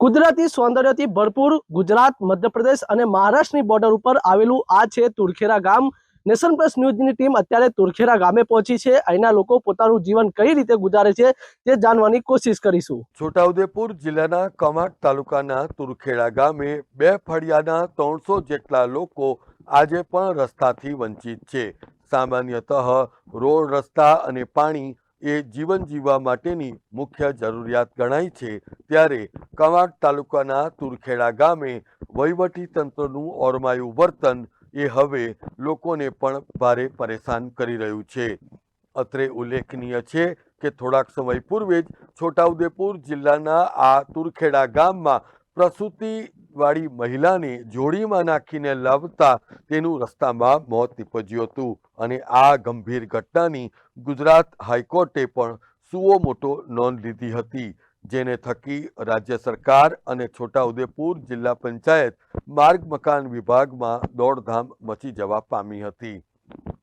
કુદરતી સૌંદર્યથી ભરપૂર ગુજરાત, મધ્યપ્રદેશ અને મહારાષ્ટ્રની બોર્ડર ઉપર આવેલું આ છે તુરખેરા ગામ. નેશન પ્લસ ન્યૂઝની ટીમ અત્યારે તુરખેરા ગામે પહોંચી છે. અહીંના લોકો પોતાનું જીવન કઈ રીતે ગુજારે છે તે જાણવાની કોશિશ કરીશું. છોટાઉદેપુર જિલ્લાના કમાટ તાલુકાના તુરખેડા ગામે બે ફળિયાના ત્રણસો જેટલા લોકો આજે પણ રસ્તાથી વંચિત છે. સામાન્યતઃ રોડ રસ્તા અને પાણી એ જીવન જીવવા માટેની મુખ્ય જરૂરિયાત ગણાય છે. ત્યારે કવાંટ તાલુકાના તુરખેડા ગામે વહીવટી તંત્રનું ઓરમાયું વર્તન એ હવે લોકોને પણ ભારે પરેશાન કરી રહ્યું છે. અત્રે ઉલ્લેખનીય છે કે થોડાક સમય પૂર્વે જ છોટાઉદેપુર જિલ્લાના આ તુરખેડા ગામમાં પ્રસૂતિવાળી મહિલાને જોડીમાં નાખીને લાવતા તેનું રસ્તામાં મોત નીપજ્યું હતું અને આ ગંભીર ઘટનાની ગુજરાત હાઈકોર્ટે પણ સુઓ મોટો નોંધ લીધી હતી, જેને થકી રાજ્ય સરકાર અને છોટાઉદેપુર જિલ્લા પંચાયત માર્ગ મકાન વિભાગમાં દોડધામ મચી જવા પામી હતી.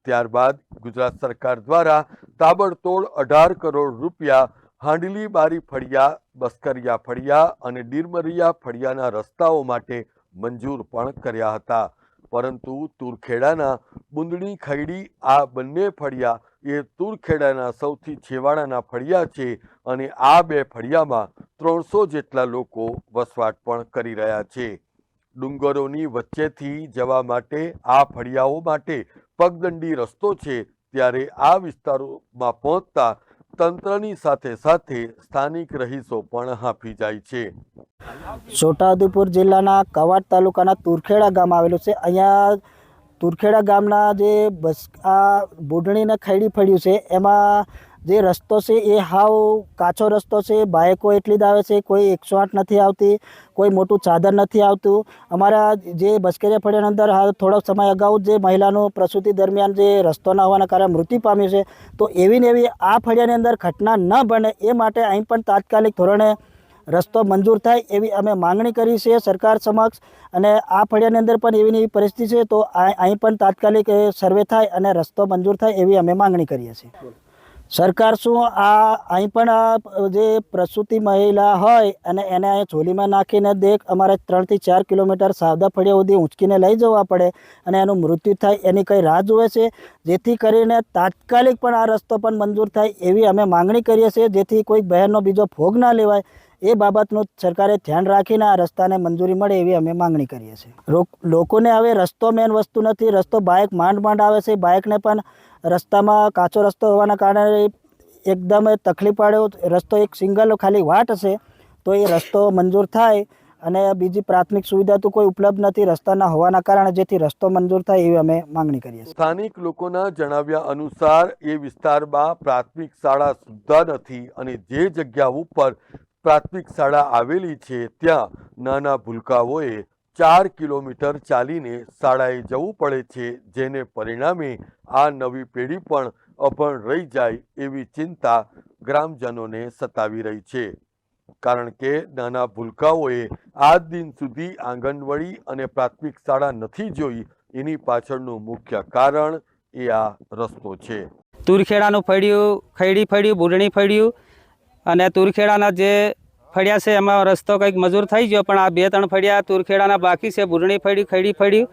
ત્યારબાદ ગુજરાત સરકાર દ્વારા તાબડતોડ અઢાર કરોડ રૂપિયા હાંડલી બારી ફળિયા, બસ્કરિયા ફળિયા અને ડીરમરિયા ફળિયાના રસ્તાઓ માટે મંજૂર પણ કર્યા હતા. પરંતુ તુરખેડાના બુંદણી ખૈડી, આ બંને ફળિયા એ તુરખેડાના સૌથી છેવાડાના ફળિયા છે અને આ બે ફળિયામાં ત્રણસો જેટલા લોકો વસવાટ પણ કરી રહ્યા છે. ડુંગરોની વચ્ચેથી જવા માટે, આ ફળિયાઓ માટે પગદંડી રસ્તો છે. ત્યારે આ વિસ્તારોમાં પહોંચતા તંત્રની સાથે સાથે સ્થાનિક રહીશો પણ હાંફી જાય છે. છોટાઉદેપુર જિલ્લાના કવાડ તાલુકાના તુરખેડા ગામ આવેલું છે. અહીંયા તુરખેડા ગામના જે બસ આ બુઢણીને ખૈડી ફળ્યું છે, એમાં જે રસ્તો છે એ હાવ કાચો રસ્તો છે બાઇકો એટલી જ આવે છે, કોઈ એકસો આઠ નથી આવતી, કોઈ મોટું ચાદર નથી આવતું. અમારા જે બસ્કેરિયા ફળિયાની અંદર હાલ થોડોક સમય અગાઉ જે મહિલાનું પ્રસૂતિ દરમિયાન જે રસ્તો ન હોવાના કારણે મૃત્યુ પામ્યું છે, તો એવી ને એવી આ ફળિયાની અંદર ઘટના ન બને એ માટે અહીં પણ તાત્કાલિક ધોરણે રસ્તો મંજૂર થાય એવી અમે માંગણી કરી છે સરકાર સમક્ષ. અને આ ફળિયાની અંદર પણ એવી એવી પરિસ્થિતિ છે, તો અહીં પણ તાત્કાલિક સર્વે થાય અને રસ્તો મંજૂર થાય એવી અમે માંગણી કરીએ છીએ. સરકાર શું આ અહીં પણ જે પ્રસૂતિ મહિલા હોય અને એને અહીં ચોલીમાં નાખીને દેખ, અમારે ત્રણથી ચાર કિલોમીટર સાવદા ફળિયા સુધી ઊંચકીને લઈ જવા પડે અને એનું મૃત્યુ થાય એની કંઈ રાહ જુએ છે? જેથી કરીને તાત્કાલિક પણ આ રસ્તો પણ મંજૂર થાય એવી અમે માંગણી કરીએ છીએ. જેથી કોઈ બહેનનો બીજો ભોગ ના લેવાય એ બાબતનું સરકારે ધ્યાન રાખીને આ રસ્તાને મંજૂરી મળે એવી અમે માંગણી કરીએ છીએ. લોકોને હવે રસ્તો મેન વસ્તુ નથી. રસ્તો બાઇક માંડ માંડ આવે છે. બાઇકને પણ રસ્તામાં કાચો રસ્તો હોવાના કારણે એકદમ તકલીફ પડ્યો રસ્તો એક સિંગલ ખાલી વાટ હશે, તો એ રસ્તો મંજૂર થાય અને બીજી પ્રાથમિક સુવિધા તો કોઈ ઉપલબ્ધ નથી રસ્તાના હોવાના કારણે, જેથી રસ્તો મંજૂર થાય એવી અમે માંગણી કરીએ સ્થાનિક લોકોના જણાવ્યા અનુસાર એ વિસ્તારમાં પ્રાથમિક શાળા સુદ્ધા નથી અને જે જગ્યા ઉપર પ્રાથમિક શાળા આવેલી છે, ત્યાં નાના ભૂલકાઓએ ચાર કિલોમીટર ચાલીને શાળાએ જવું પડે છે, જેને પરિણામે આ નવી પેઢી પણ અભણ રહી જાય એવી ચિંતા ગ્રામજનોને સતાવી રહી છે. કારણ કે નાના ભૂલકાઓએ આજ દિન સુધી આંગણવાડી અને પ્રાથમિક શાળા નથી જોઈ, એની પાછળનું મુખ્ય કારણ એ આ રસ્તો છે. તુરખેડાનું ફળ્યું, ખૈડી ફળ્યું બુરણી ફળ્યું અને તુરખેડાના જે ફળ્યા છે, એમાં રસ્તો કંઈક મજૂર થઈ ગયો, પણ આ બે ત્રણ ફળિયા તુરખેડાના બાકી છે, બુરણી ફળી, ખડી ફળ્યું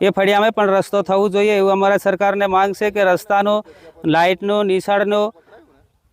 એ ફળિયામાં પણ રસ્તો થવું જોઈએ એવું અમારા સરકારને માંગ છે કે રસ્તાનો, લાઇટનો, નિશાળનો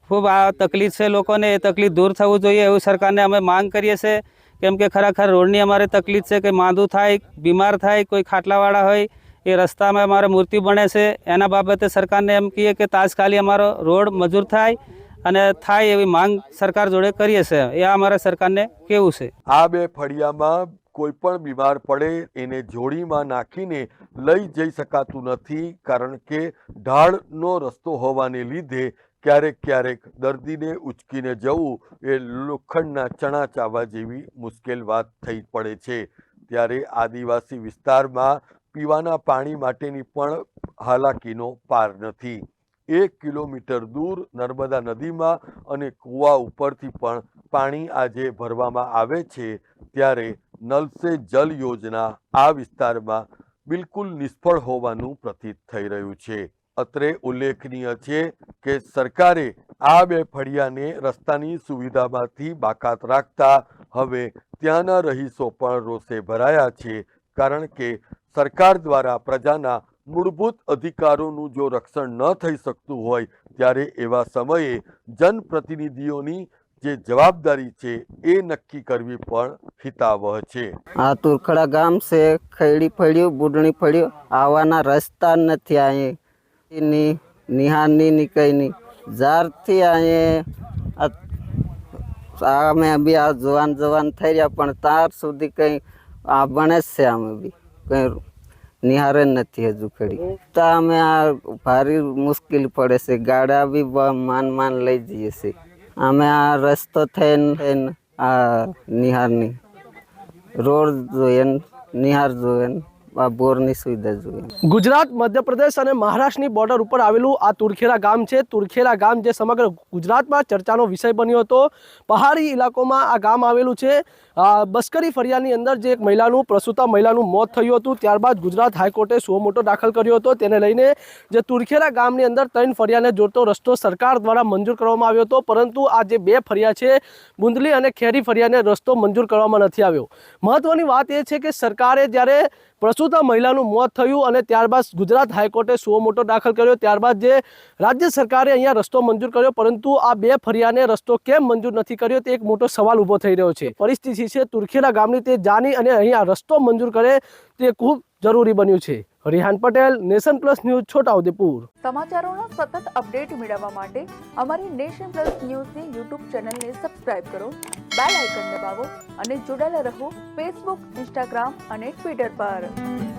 ખૂબ આ તકલીફ છે લોકોને, એ તકલીફ દૂર થવું જોઈએ એવું સરકારને અમે માંગ કરીએ છીએ. કેમ કે ખરેખર રોડની અમારે તકલીફ છે કે માંદું થાય, બીમાર થાય, કોઈ ખાટલાવાળા હોય, એ રસ્તામાં અમારે મૃત્યુ બને છે. એના બાબતે સરકારને એમ કહીએ કે તાજકાલી અમારો રોડ મજૂર થાય અને થાય એવી માંગ સરકાર જોડે કરીએ છે. એ અમારા સરકારને કેવું છે? આ બે ફળિયામાં કોઈ પણ બીમાર પડે એને જોડીમાં નાખીને લઈ જઈ શકાતું નથી કારણ કે ઢાળનો રસ્તો હોવાને લીધે ક્યારેક ક્યારેક દર્દીને ઉચકીને જવું એ લોખંડના ચણા ચાવવા જેવી મુશ્કેલ વાત થઈ પડે છે. ત્યારે આદિવાસી વિસ્તારમાં પીવાના પાણી માટેની પણ હાલાકીનો પાર નથી. એક કિલોમીટર દૂર નર્મદા નદીમાં અને કૂવા ઉપરથી પણ પાણી આજે ભરવામાં આવે છે, ત્યારે નલ સે જલ યોજના આ વિસ્તારમાં બિલકુલ નિષ્ફળ હોવાનું પ્રતીત થઈ રહ્યું છે. અત્રે ઉલ્લેખનીય છે કે સરકારે આ બે ફળિયાને રસ્તાની સુવિધામાંથી બાકાત રાખતા હવે ત્યાંના રહીશો પણ રોષે ભરાયા છે, કારણ કે સરકાર દ્વારા પ્રજાના મૂળભૂત અધિકારોનું જો રક્ષણ ન થઈ શકતું હોય, ત્યારે એવા સમયે જનપ્રતિનિધિઓની જે જવાબદારી છે એ નક્કી કરવી પણ હિતાવહ છે. આ તુરખડા ગામ છે, ખૈડી ફળ્યું, બુડણી ફળ્યું આવવાના રસ્તા નથી અહીં નિહાની નિહાળની ની કઈ ની. જ્યારથી અહીં અમે બી આ જવાન જવાન થઈ રહ્યા પણ ત્યાર સુધી કંઈ આ બને છે અમે બી. કંઈ નિહારે નથી હજુ ખડી તો અમે આ ભારી મુશ્કેલી પડે છે. ગાડા બી માન માન લઈ જઈએ છીએ અમે આ રસ્તો થઈને થઈને આ નિહારની રોડ જોઈએ નિહાર જોઈએ આ બોરની સુવિધા જોઈએ ગુજરાત, મધ્યપ્રદેશ અને મહારાષ્ટ્રની બોર્ડર ઉપર આવેલું આ તુરખેરા ગામ છે. તુરખેરા ગામ જે સમગ્ર ગુજરાતમાં ચર્ચાનો વિષય બન્યો હતો. પહાડી ઇલાકોમાં આ ગામ આવેલું છે. બસ્કરી ફરિયાની અંદર જે એક મહિલાનું, પ્રસૂતા મહિલાનું મોત થયું હતું, ત્યારબાદ ગુજરાત હાઈકોર્ટે સો મોટો દાખલ કર્યો હતો. તેને લઈને જે તુરખેરા ગામની અંદર ત્રણ ફરિયાને જોડતો રસ્તો સરકાર દ્વારા મંજૂર કરવામાં આવ્યો હતો. પરંતુ આ જે બે ફરિયા છે, બુંદલી અને ખેરી ફરિયાને રસ્તો મંજૂર કરવામાં નથી આવ્યો. મહત્વની વાત એ છે કે સરકારે જ્યારે પ્રસૂતા મહિલાનું મોત થયું અને ત્યારબાદ ગુજરાત હાઈકોર્ટે સુઓ મોટો દાખલ કર્યો, ત્યારબાદ જે રાજ્ય સરકારે અહીંયા રસ્તો મંજૂર કર્યો, પરંતુ આ બે ફરિયાને રસ્તો કેમ મંજૂર નથી કર્યો તે એક મોટો સવાલ ઊભો થઈ રહ્યો છે. પરિસ્થિતિ છે તુરખેરા ગામની તે જાણી અને અહીંયા રસ્તો મંજૂર કરે તે ખૂબ જરૂરી બન્યું છે. Harihan Patel, nation plus news, Chhotaudepur. સમાચારોનો સતત અપડેટ મેળવવા માટે અમારી નેશન પ્લસ ન્યૂઝની યુટ્યુબ ચેનલને સબસ્ક્રાઇબ કરો, બેલ આઇકન દબાવો અને જોડાયેલા રહો ફેસબુક, ઇન્સ્ટાગ્રામ અને ટ્વિટર પર.